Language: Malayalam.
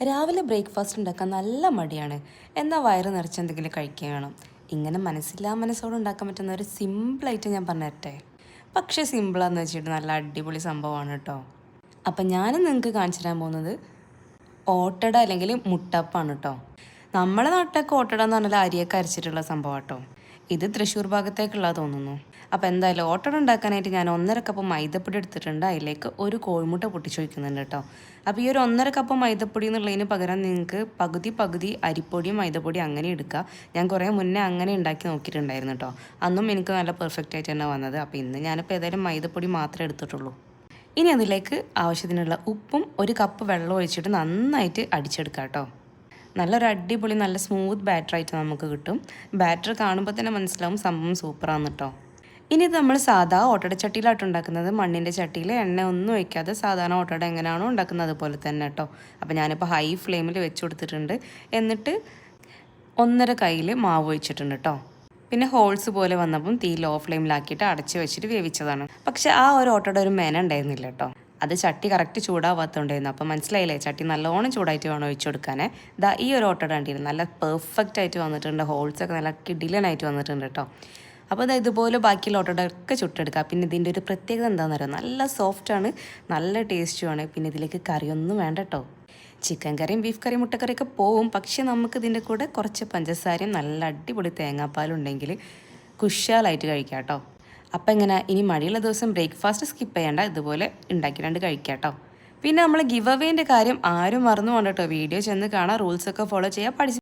രാവിലെ ബ്രേക്ക്ഫാസ്റ്റ് ഉണ്ടാക്കാൻ നല്ല മടിയാണ്. എന്നാൽ വയറ് നിറച്ച് എന്തെങ്കിലും കഴിക്കുകയാണ് ഇങ്ങനെ മനസ്സില്ലാ മനസ്സോടെ ഉണ്ടാക്കാൻ പറ്റുന്ന ഒരു സിമ്പിളായിട്ട് ഞാൻ പറഞ്ഞു തരട്ടെ പക്ഷേ സിമ്പിളാന്ന് വെച്ചിട്ട് നല്ല അടിപൊളി സംഭവമാണ് കേട്ടോ അപ്പം ഞാനും നിങ്ങൾക്ക് കാണിച്ചു തരാൻ പോകുന്നത് ഓട്ടട അല്ലെങ്കിൽ മുട്ടപ്പാണ് കേട്ടോ നമ്മളെ നാട്ടിലൊക്കെ ഓട്ടട എന്ന് പറഞ്ഞാൽ അരിയൊക്കെ അരച്ചിട്ടുള്ള സംഭവം കേട്ടോ ഇത് തൃശ്ശൂർ ഭാഗത്തേക്കുള്ള തോന്നുന്നു. അപ്പോൾ എന്തായാലും ഓട്ടട ഉണ്ടാക്കാനായിട്ട് ഞാൻ ഒന്നര കപ്പ് മൈദപ്പൊടി എടുത്തിട്ടുണ്ട്. അതിലേക്ക് ഒരു കോഴിമുട്ട പൊട്ടിച്ചു വയ്ക്കുന്നുണ്ട് കേട്ടോ അപ്പോൾ ഈ ഒരു ഒന്നര കപ്പ് മൈദപ്പൊടി എന്നുള്ളതിന് പകരം നിങ്ങൾക്ക് പകുതി പകുതി അരിപ്പൊടിയും മൈദപ്പൊടിയും അങ്ങനെ എടുക്കുക. ഞാൻ കുറേ മുന്നേ അങ്ങനെ ഉണ്ടാക്കി നോക്കിയിട്ടുണ്ടായിരുന്നു കേട്ടോ അന്നും എനിക്ക് നല്ല പെർഫെക്റ്റ് ആയിട്ട് തന്നെ വന്നത്. അപ്പോൾ ഇന്ന് ഞാനിപ്പോൾ ഏതായാലും മൈദപ്പൊടി മാത്രമേ എടുത്തിട്ടുള്ളൂ. ഇനി അതിലേക്ക് ആവശ്യത്തിനുള്ള ഉപ്പും ഒരു കപ്പ് വെള്ളം ഒഴിച്ചിട്ട് നന്നായിട്ട് അടിച്ചെടുക്കാം കേട്ടോ നല്ലൊരു അടിപൊളി നല്ല സ്മൂത്ത് ബാറ്ററായിട്ട് നമുക്ക് കിട്ടും. ബാറ്റർ കാണുമ്പോൾ തന്നെ മനസ്സിലാവും സംഭവം സൂപ്പറാണ് കേട്ടോ ഇനി ഇത് നമ്മൾ സാധാ ഓട്ടട ചട്ടിയിലായിട്ട് ഉണ്ടാക്കുന്നത്. മണ്ണിന്റെ ചട്ടിയിൽ എണ്ണ ഒന്നും ഒഴിക്കാതെ സാധാരണ ഓട്ടട എങ്ങനെയാണോ ഉണ്ടാക്കുന്നത് അതുപോലെ തന്നെ കേട്ടോ അപ്പോൾ ഞാനിപ്പോൾ ഹൈ ഫ്ലെയിമിൽ വെച്ച് കൊടുത്തിട്ടുണ്ട്. എന്നിട്ട് ഒന്നര കയ്യിൽ മാവ് ഒഴിച്ചിട്ടുണ്ട് കേട്ടോ പിന്നെ ഹോൾസ് പോലെ വന്നപ്പം തീ ലോ ഫ്ലെയിമിലാക്കിയിട്ട് അടച്ച് വെച്ചിട്ട് വേവിച്ചതാണ്. പക്ഷെ ആ ഒരു ഓട്ടോയുടെ ഒരു മേന ഉണ്ടായിരുന്നില്ല കേട്ടോ അത് ചട്ടി കറക്റ്റ് ചൂടാവാത്തോണ്ടായിരുന്നു. അപ്പം മനസ്സിലായില്ലേ? ചട്ടി നല്ലോണം ചൂടായിട്ട് വേണം ഒഴിച്ചു കൊടുക്കാനേ ദാ ഈ ഒരു ഓട്ടോ കണ്ടിരുന്നു. നല്ല പെർഫെക്റ്റ് ആയിട്ട് വന്നിട്ടുണ്ട്. ഹോൾസ് ഒക്കെ നല്ല കിടിലനായിട്ട് വന്നിട്ടുണ്ട് കേട്ടോ. അപ്പോൾ അത് ഇതുപോലെ ബാക്കിയുള്ള ഓട്ടോടൊക്കെ ചുട്ടെടുക്കുക പിന്നെ ഇതിന്റെ ഒരു പ്രത്യേകത എന്താണെന്ന് അറിയാം നല്ല സോഫ്റ്റാണ് നല്ല ടേസ്റ്റുമാണ് പിന്നെ ഇതിലേക്ക് കറിയൊന്നും വേണ്ട കേട്ടോ. ചിക്കൻ കറിയും ബീഫ് കറിയും മുട്ടക്കറിയൊക്കെ പോവും. പക്ഷേ നമുക്ക് ഇതിന്റെ കൂടെ കുറച്ച് പഞ്ചസാരയും നല്ല അടിപൊളി തേങ്ങാപ്പാലുണ്ടെങ്കിൽ കുശാലായിട്ട് കഴിക്കാം കേട്ടോ. അപ്പം ഇങ്ങനെ ഇനി മഴയുള്ള ദിവസം ബ്രേക്ക്ഫാസ്റ്റ് സ്കിപ്പ് ചെയ്യേണ്ട ഇതുപോലെ ഉണ്ടാക്കിയിട്ട് കഴിക്കാം കേട്ടോ. പിന്നെ നമ്മൾ ഗിവ് അവേന്റെ കാര്യം ആരും മറന്നു പോകണ്ട കേട്ടോ. വീഡിയോ ചെന്ന് കാണാം റൂൾസൊക്കെ ഫോളോ ചെയ്യുക പഠിച്ച്